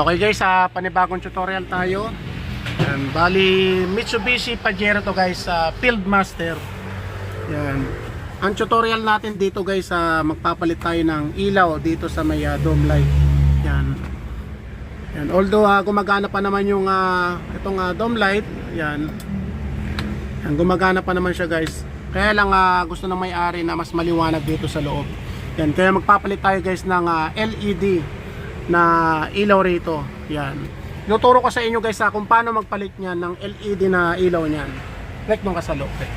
Okay guys, sa panibagong tutorial tayo. Yan, bali Mitsubishi Pajero to guys sa Fieldmaster. Yan. Ang tutorial natin dito guys, sa magpapalit tayo ng ilaw dito sa may ah, dome light. Yan. Yan. Although ah, gumagana pa naman yung ah, itong ah, dome light, yan. Yan, gumagana pa naman siya guys. Kaya lang ah, gusto ng may-ari na mas maliwanag dito sa loob. Yan, kaya magpapalit tayo guys ng ah, LED na ilaw rito. Yan. Tuturo ko sa inyo guys kung paano magpalit niyan ng LED na ilaw niyan. Like nung kasalo. Eh.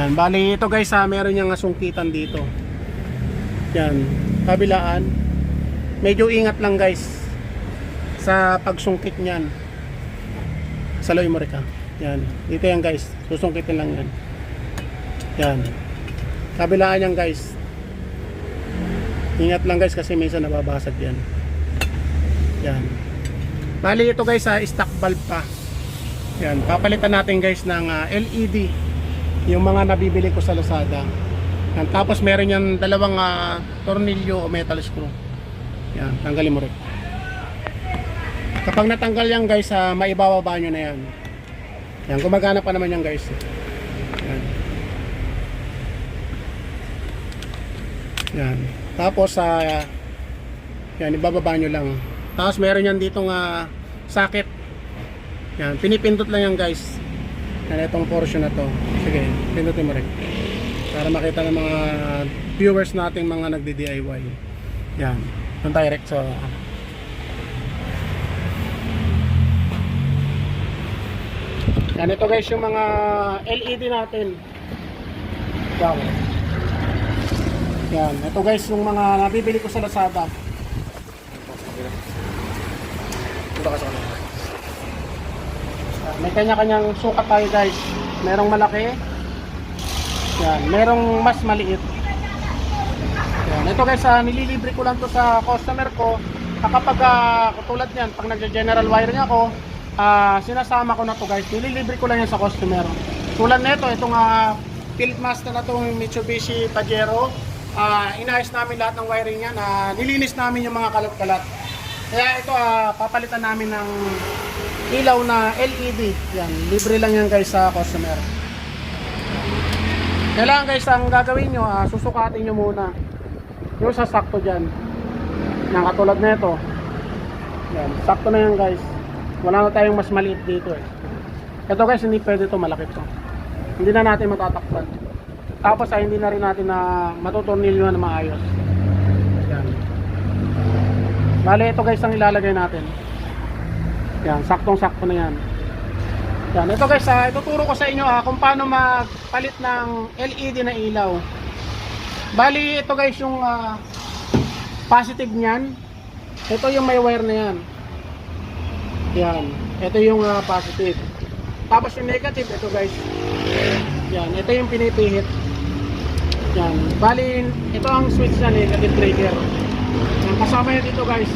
Yan, bali ito guys ha, meron niyang sungkitan dito. Yan, kabilaan. Medyo ingat lang guys sa pagsungkit niyan. Saloy mo reka. Yan, dito yan guys. Susungkitin lang yan. Yan. Kabilaan yan guys. Ingat lang guys kasi minsan nababasag yan. Yan. Bali ito guys sa stock bulb pa. Yan, papalitan natin guys ng ah, LED yung mga nabibili ko sa Lazada. Yan, tapos meron yan dalawang ah, tornilyo o metal screw. Yan, tanggalin mo rin. Kapag natanggal yan guys, ah, maibababa nyo na yan. Yan, gumagana pa naman yan guys. Yan. Yan. Tapos sa yan ibababa nyo lang. Tapos meron yan dito nga socket. Yan, pinipindot lang yan guys. Yan itong portion na to. Sige, pindutin mo rin. Para makita ng mga viewers nating mga nagdi-DIY. Yan. Yung direct so Yan ito guys yung mga LED natin. Yan. Yan, ito guys yung mga nabibili ko sa Lazada. Ito ka sa. Yan, May kanya-kanyang sukat tayo guys. Merong malaki. Yan, merong mas maliit. Yan, ito guys, ah, nililibre ko lang to sa customer ko. Ah, Kapag ah, katulad niyan, pag nagja-general wiring ako, ah, sinasama ko na to guys. Nililibre ko lang yan sa customer. Tulad nito, itong uh, Fieldmaster na itong Mitsubishi Pajero. Ah, inayos namin lahat ng wiring yan. Ah, nilinis namin yung mga kalat-kalat. Kaya ito, ah, papalitan namin ng ilaw na LED. Yan, libre lang yan guys sa customer. Kailangan guys, ang gagawin nyo, ah, susukatin nyo muna. Yung sasakto dyan. Ng katulad nito. Yan, sakto na yan guys. Wala na tayong mas maliit dito eh. Ito guys, hindi pwede to malaki to. Hindi na natin matatakpan. Tapos ay hindi na rin natin na matutornilyo na maayos. Yan. Bale, ito guys ang ilalagay natin. Yan, saktong-sakto na yan. Yan, ito guys, ah, ituturo ko sa inyo ah, kung paano magpalit ng LED na ilaw. Bali, ito guys yung ah, positive niyan. Ito yung may wire na yan. Yan, ito yung ah, positive. Tapos yung negative, ito guys. Yan, ito yung pinipihit. Yan, bali, ito ang switch na negative breaker. Yan, kasama yan dito guys.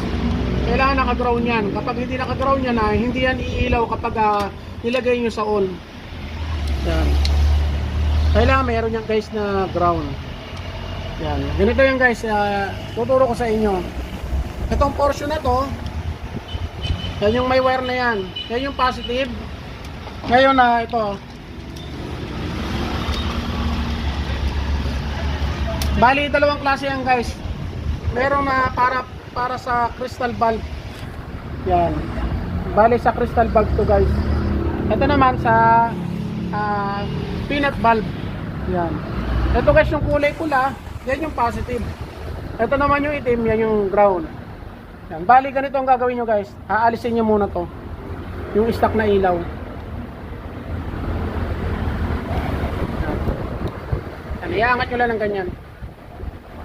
Kailangan naka-ground yan. Kapag hindi naka-ground yan, ah, hindi yan iilaw kapag ah, nilagay nyo sa on. Yan. Kailangan meron yan guys na ground. Yan. Ganito yan guys. ah, tuturo ko sa inyo. Itong portion na to, yan yung may wire na yan. Yan yung positive. Ngayon na ito. Bali, dalawang klase yan guys. Meron na para para sa crystal bulb. Yan. Bali sa crystal bulb to guys. Ito naman sa ah, peanut bulb. Yan. Ito guys yung kulay pula, yan yung positive. Ito naman yung itim, yan yung ground. Yan. Bali ganito ang gagawin nyo guys. Aalisin nyo muna to. Yung stock na ilaw. Yan. Iangat nyo lang ng ganyan.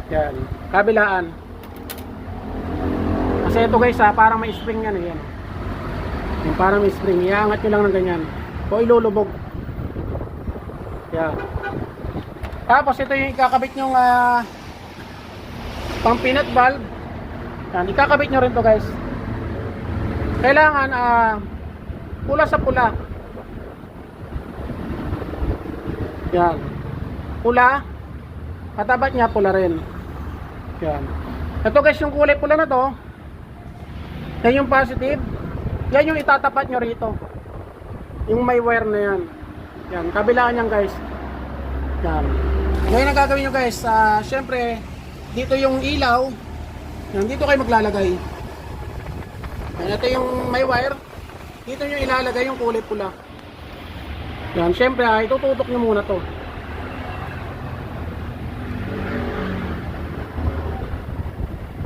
Yan. Kabilaan. Kasi ito guys ha, parang may spring yan eh. Yan. Yung parang may spring. Iangat nyo lang ng ganyan. O ilulubog. Yan. Tapos ito yung ikakabit nyong ah, pang peanut bulb. Yan. Ikakabit nyo rin to guys. Kailangan ah, pula sa pula. Yan. Pula. Katabat niya pula rin. Yan. Ito guys yung kulay pula na to. Yan yung positive. Yan yung itatapat nyo rito. Yung may wire na yan. Yan, kabilaan yan guys. Yan. Ngayon ang gagawin nyo guys, ah, syempre, dito yung ilaw. Yan, dito kayo maglalagay. Yan, ito yung may wire. Dito nyo ilalagay yung kulay pula. Yan, syempre, ah, itututok nyo muna to.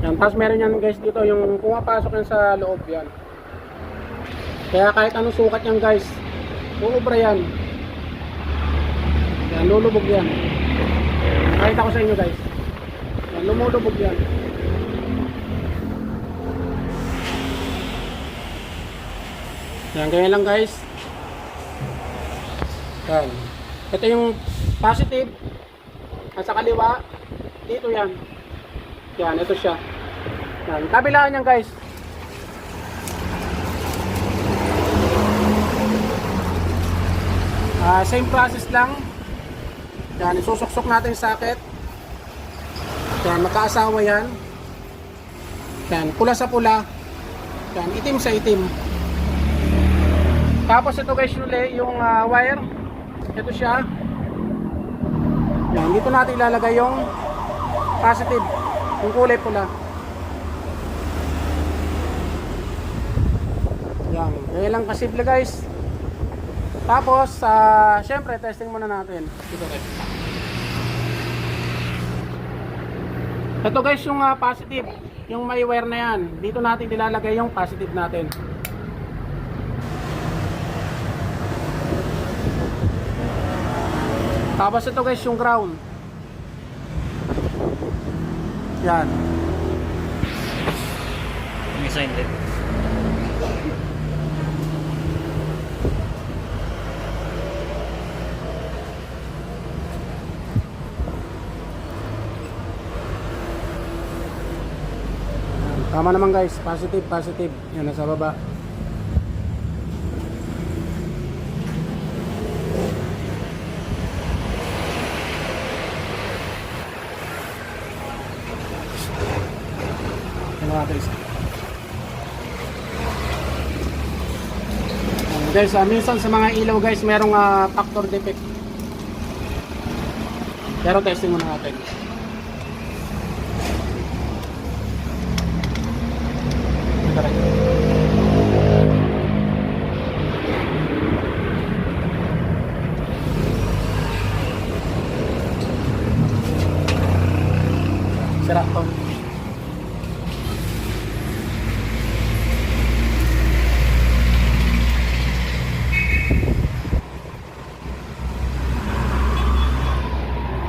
Yan, tapos meron yan guys dito yung pumapasok yan sa loob yan. Kaya kahit anong sukat yan guys, uubra yan. Yan, lulubog yan. Kahit ako sa inyo guys. Yan, lumulubog yan. Yan, ganyan lang guys. Yan. Ito yung positive. At sa kaliwa, dito yan. Yan, ito siya. Yan, kabilaan yan guys. Ah, same process lang. Yan, isusuksok natin yung socket. Yan, magkaasawa yan. Yan, pula sa pula. Yan, itim sa itim. Tapos ito guys le- yung ah, wire. Ito siya. Yan, dito natin ilalagay yung positive. Yung kulay pula. Yan, ganyan lang kasimple guys. Tapos, ah, syempre, testing muna natin. Dito guys. Ito guys, yung ah, positive. Yung may wire na yan. Dito natin ilalagay yung positive natin. Tapos ito guys, yung ground. Yan. May sign din. Tama naman guys, positive, positive. Yan, nasa baba. Mga guys. Yan, Guys, ah, minsan sa mga ilaw guys, merong ah, factor defect. Pero testing muna natin. Rin. Sira to.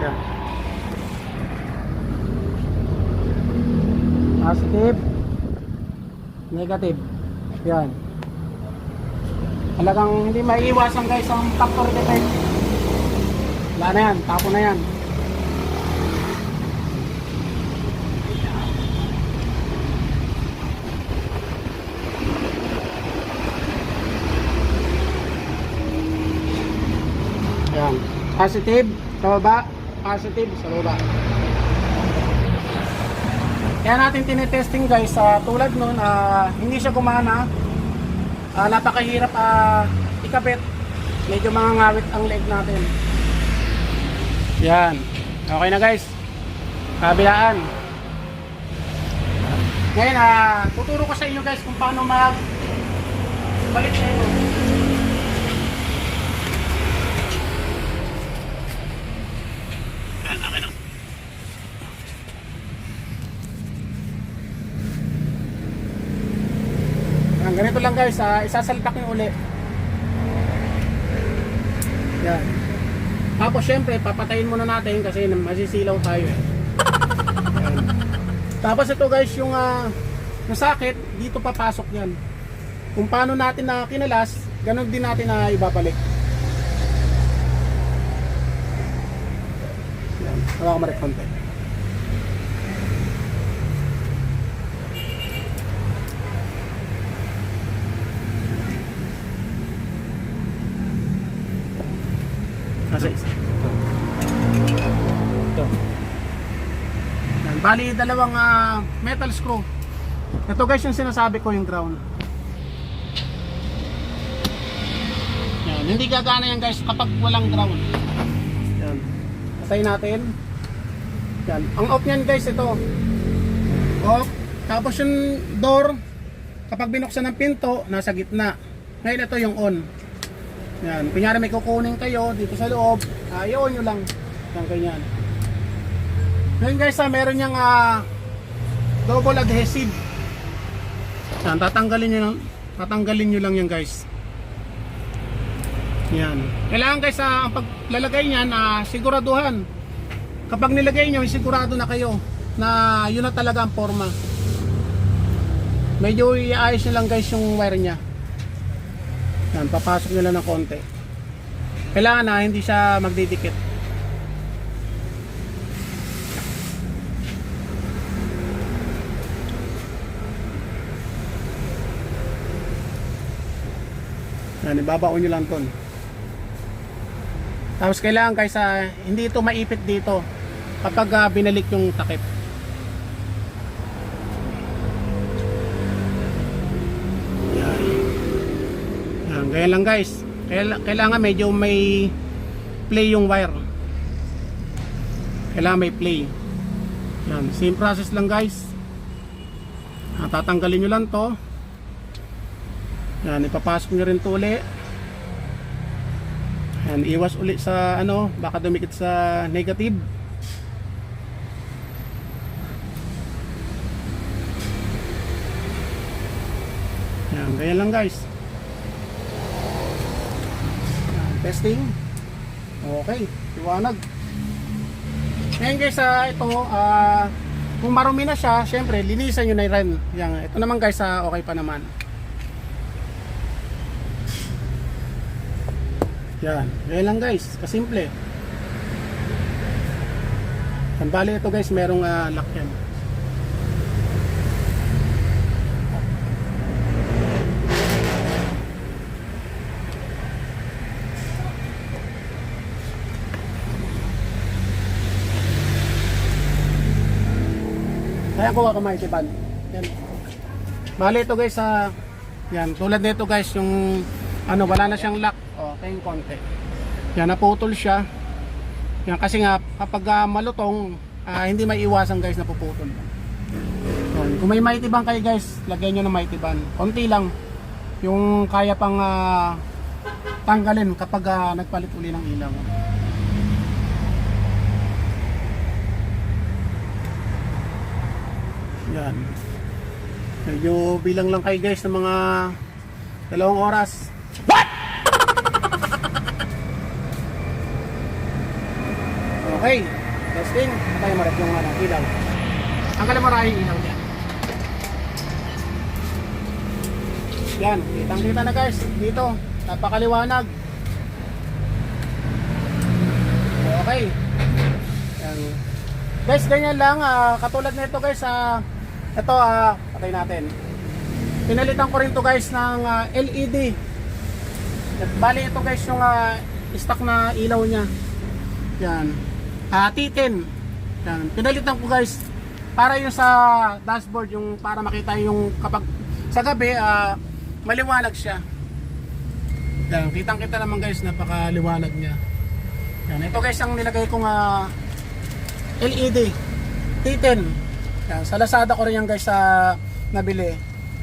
Yan. Positive. Negative. Yan. Talagang hindi maiiwasan guys ang factor defect. Wala na yan. Tapo na yan. Yan. Positive sa baba. Positive sa baba. Kaya natin tinetesting guys, sa tulad nun, ah, hindi siya gumana. Ah, napakahirap ah, ikabit. Medyo mga ngawit ang leg natin. Yan. Okay na guys. Kabilaan. Ngayon, ah, tuturo ko sa inyo guys kung paano mag balik sa inyo. Yan, ganito lang guys, ah, isasalpak nyo uli. Yan. Tapos syempre, papatayin muna natin kasi masisilaw tayo eh. Yan. Tapos ito guys, yung uh, nasakit, dito papasok yan. Kung paano natin na kinalas, ganun din natin na ibabalik. Yan. Hawa ko marik isa. Ito. Yan. Bali, dalawang ah, metal screw. Ito guys yung sinasabi ko yung ground. Yan, hindi gagana yan guys kapag walang ground. Yan. Patay natin. Yan. Ang off niyan guys ito. Off. Tapos yung door, kapag binuksan ng pinto, nasa gitna. Ngayon ito yung on. Yan. Kunyari may kukunin kayo dito sa loob, ayaw nyo lang. Yan ganyan. Ngayon guys, ah, meron niyang ah, double adhesive. Yan, tatanggalin nyo lang, tatanggalin nyo lang yan guys. Yan. Kailangan guys sa ang paglalagay niyan, ah, siguraduhan. Kapag nilagay nyo, sigurado na kayo na yun na talaga ang forma. Medyo iayos nyo lang guys yung wire niya. Yan, papasok nyo lang ng konti. Kailangan na hindi siya magdidikit. Yan, ibabaon nyo lang ton. Tapos kailangan guys, ah, hindi ito maipit dito kapag ah, binalik yung takip. Gaya lang guys. Kaila- Kailangan medyo may play yung wire. Kailangan may play. Yan, same process lang guys. Ah, tatanggalin nyo lang to. Yan, ipapasok nyo rin to uli. Yan, iwas uli sa ano, baka dumikit sa negative. Yan, ganyan lang guys. Yan, testing. Okay, liwanag. Ngayon guys, ah, ito, ah, kung marumi na siya, syempre, linisan nyo na rin. Yan, ito naman guys, ah, okay pa naman. Yan, ganyan lang guys, kasimple. Yan, bali ito guys, merong uh, lock yan. Kaya ko kamay tiban. Yan. Bali ito guys sa yan, tulad nito guys yung ano wala na siyang lock. Oh, kayong konti. Yan naputol siya. Yan kasi nga kapag ah, malutong ah, hindi may iwasan guys na puputol. Yan. Kung may mighty band kayo guys, lagyan nyo ng mighty band. Konti lang yung kaya pang ah, tanggalin kapag ah, nagpalit uli ng ilaw. Yan. Medyo bilang lang kayo guys ng mga dalawang oras. What? okay. Testing. Tayo marap yung ano, ilaw. Ang kalamara yung ilaw niya. Yan. Kitang kita na guys. Dito. Napakaliwanag. Okay. Yan. Guys, ganyan lang. ah, katulad nito guys. ah, ito, ah, patay natin. Pinalitan ko rin to guys ng ah, LED. At bali ito guys yung ah, stock na ilaw niya. Yan. Ah, T10. Yan. Pinalitan ko guys para yung sa dashboard yung para makita yung kapag sa gabi ah, maliwanag siya. Yan, kitang kita naman guys napakaliwanag niya. Yan, ito guys ang nilagay kong ah, LED T10 yan, sa Lazada ko rin yan guys sa nabili.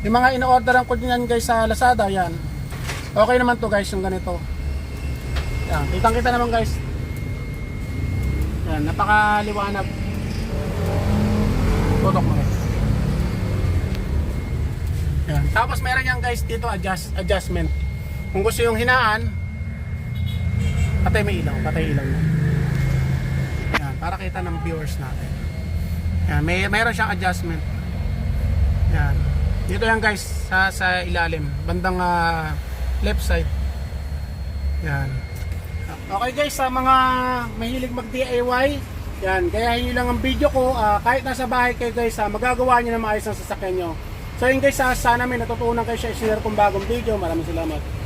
Yung mga ino-orderan ko din yan guys sa Lazada yan. Okay naman to guys yung ganito. Yan, kitang kita naman guys. Yan, napakaliwanag. Tutok mo yan, tapos meron yan guys dito adjust, adjustment. Kung gusto yung hinaan patay may ilaw, patay ilaw yan, para kita ng viewers natin. Yan, may mayroon siyang adjustment. Yan. Dito yan guys sa sa ilalim, bandang ah, left side. Yan. Okay guys, sa mga mahilig mag-DIY, yan, gayahin niyo lang ang video ko. ah, kahit nasa bahay kayo guys, ah, magagawa niyo na maayos ang sasakyan niyo. So yun guys, ah, sana may natutunan kayo sa share kong bagong video. Maraming salamat.